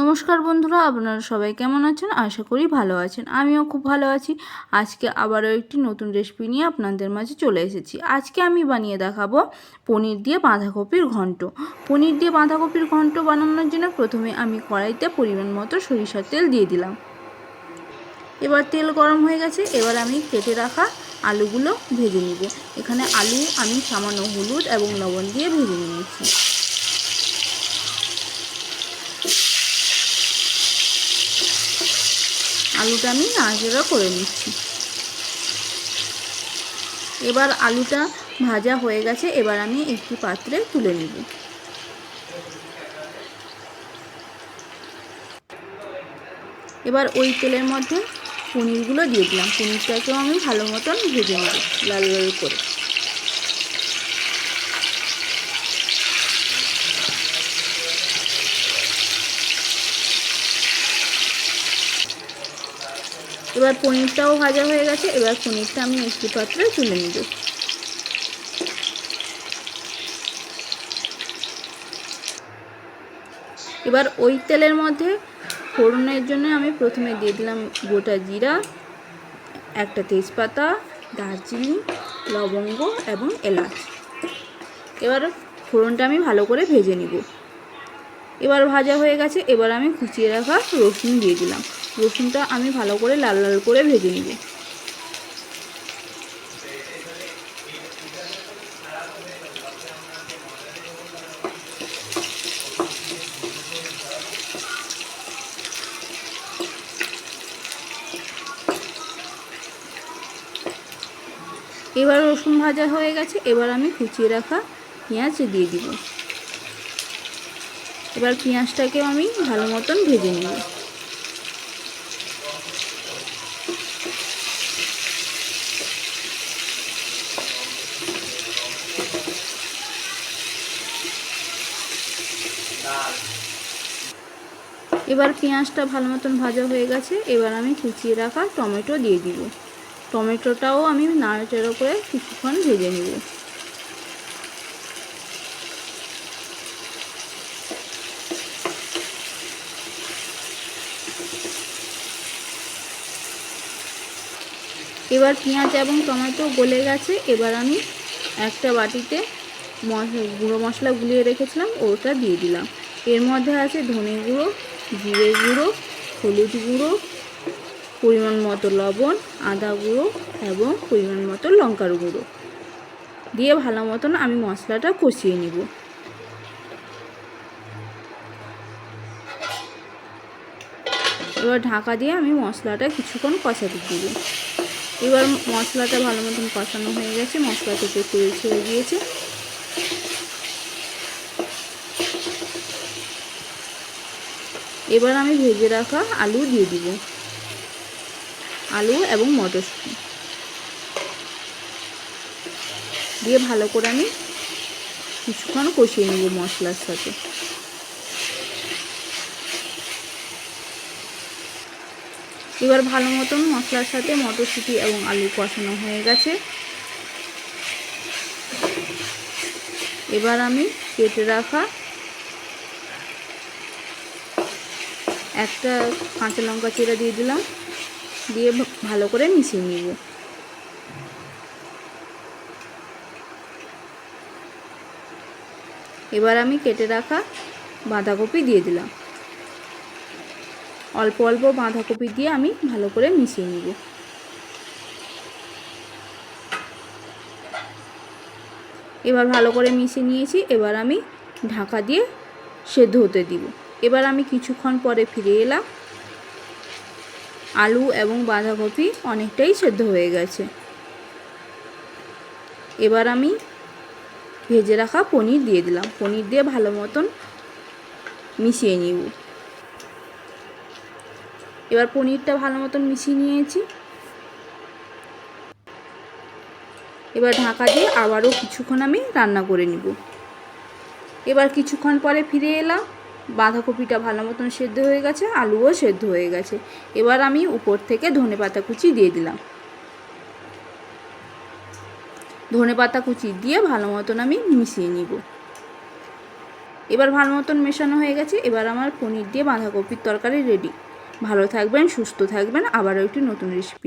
নমস্কার বন্ধুরা, আপনারা সবাই কেমন আছেন? আশা করি ভালো আছেন। আমিও খুব ভালো আছি। আজকে আবারও একটি নতুন রেসিপি নিয়ে আপনাদের মাঝে চলে এসেছি। আজকে আমি বানিয়ে দেখাবো পনির দিয়ে বাঁধাকপির ঘন্ট। পনির দিয়ে বাঁধাকপির ঘন্ট বানানোর জন্য প্রথমে আমি কড়াইতে পরিমাণ মতো সরিষার তেল দিয়ে দিলাম। এবার তেল গরম হয়ে গেছে। এবার আমি কেটে রাখা আলুগুলো ভেজে নিব। এখানে আলু আমি সামান্য হলুদ এবং লবণ দিয়ে ভেজে নিয়েছি। আলুটা আমি নাড়াচাড়া করে নিচ্ছি। এবার আলুটা ভাজা হয়ে গেছে, এবার আমি একটি পাত্রে তুলে নেব। এবার ওই তেলের মধ্যে পনিরগুলো দিয়ে দিলাম। পনিরটাকেও আমি ভালো মতন ভেজে নেব লাল লাল করে। এবার পনিরটাও ভাজা হয়ে গেছে, এবার পনিরটা আমি একটি পাত্রে তুলে নেব। এবার ওই তেলের মধ্যে ফোড়নের জন্য আমি প্রথমে দিয়ে দিলাম গোটা জিরা, একটা তেজপাতা, দারচিনি, লবঙ্গ এবং এলাচ। এবার ফোড়নটা আমি ভালো করে ভেজে নিব। এবার ভাজা হয়ে গেছে, এবার আমি কুচিয়ে রাখা রসুন দিয়ে দিলাম। রসুনটা আমি ভালো করে লাল লাল করে ভেজে নিব। এবার রসুন ভাজা হয়ে গেছে, এবার আমি কুচিয়ে রাখা পেঁয়াজ দিয়ে দিব। এবার পেঁয়াজটাকেও আমি ভালো মতন ভেজে নেব। এবার পেঁয়াজটা ভালো মতন ভাজা হয়ে গেছে, এবার আমি কুচিয়ে রাখা টমেটো দিয়ে দিব। টমেটোটাও আমি নাড়াচাড়া করে কিছুক্ষণ ভেজে নেব। এবার পেঁয়াজ এবং টমেটো গলে গেছে, এবার আমি একটা বাটিতে গুঁড়ো মশলা গুলিয়ে রেখেছিলাম, ওটা দিয়ে দিলাম। এর মধ্যে আছে ধনে গুঁড়ো, জিরে গুঁড়ো, হলুদ গুঁড়ো, পরিমাণ মতো লবণ, আদা গুঁড়ো এবং পরিমাণ মতো লঙ্কার গুঁড়ো। দিয়ে ভালো মতন আমি মশলাটা কষিয়ে নিব। এবার ঢাকা দিয়ে আমি মশলাটা কিছুক্ষণ কষাতে দিব। এবার মশলাটা ভালো মতন কষানো হয়ে গেছে, মশলা থেকে তেল ছেড়ে দিয়েছে। এবার আমি ভেজে রাখা আলু দিয়ে দিব। আলু এবং মটরশুঁটি। দিয়ে ভালো করে আমি কিছুক্ষণ কষিয়ে নেব মশলার সাথে। এবার ভালো মতন মশলার সাথে মটরশুঁটি এবং আলু কষানো হয়ে গেছে। এবার আমি কেটে রাখা একটা কাঁচা লঙ্কা চেরা দিয়ে দিলাম। দিয়ে ভালো করে মিশিয়ে নিব। এবার আমি কেটে রাখা বাঁধাকপি দিয়ে দিলাম। অল্প অল্প বাঁধাকপি দিয়ে আমি ভালো করে মিশিয়ে নিব। এবার ভালো করে মিশিয়ে নিয়েছি। এবার আমি ঢাকা দিয়ে সেদ্ধ হতে দিব। এবার আমি কিছুক্ষণ পরে ফিরে এলাম। আলু এবং বাঁধাকপি অনেকটাই সেদ্ধ হয়ে গেছে। এবার আমি ভেজে রাখা পনির দিয়ে দিলাম। পনির দিয়ে ভালো মতন মিশিয়ে নিব। এবার পনিরটা ভালো মতন মিশিয়ে নিয়েছি। এবার ঢাকা দিয়ে আবারও কিছুক্ষণ আমি রান্না করে নিব। এবার কিছুক্ষণ পরে ফিরে এলাম। বাঁধাকপিটা ভালো মতন সেদ্ধ হয়ে গেছে, আলুও সেদ্ধ হয়ে গেছে। এবার আমি উপর থেকে ধনে পাতা কুচি দিয়ে দিলাম। ধনে পাতা কুচি দিয়ে ভালো মতন আমি মিশিয়ে নিব। এবার ভালো মতন মেশানো হয়ে গেছে, এবার আমার পনির দিয়ে বাঁধাকপির তরকারি রেডি ভালো থাকবেন, সুস্থ থাকবেন, আবারও একটি নতুন রেসিপি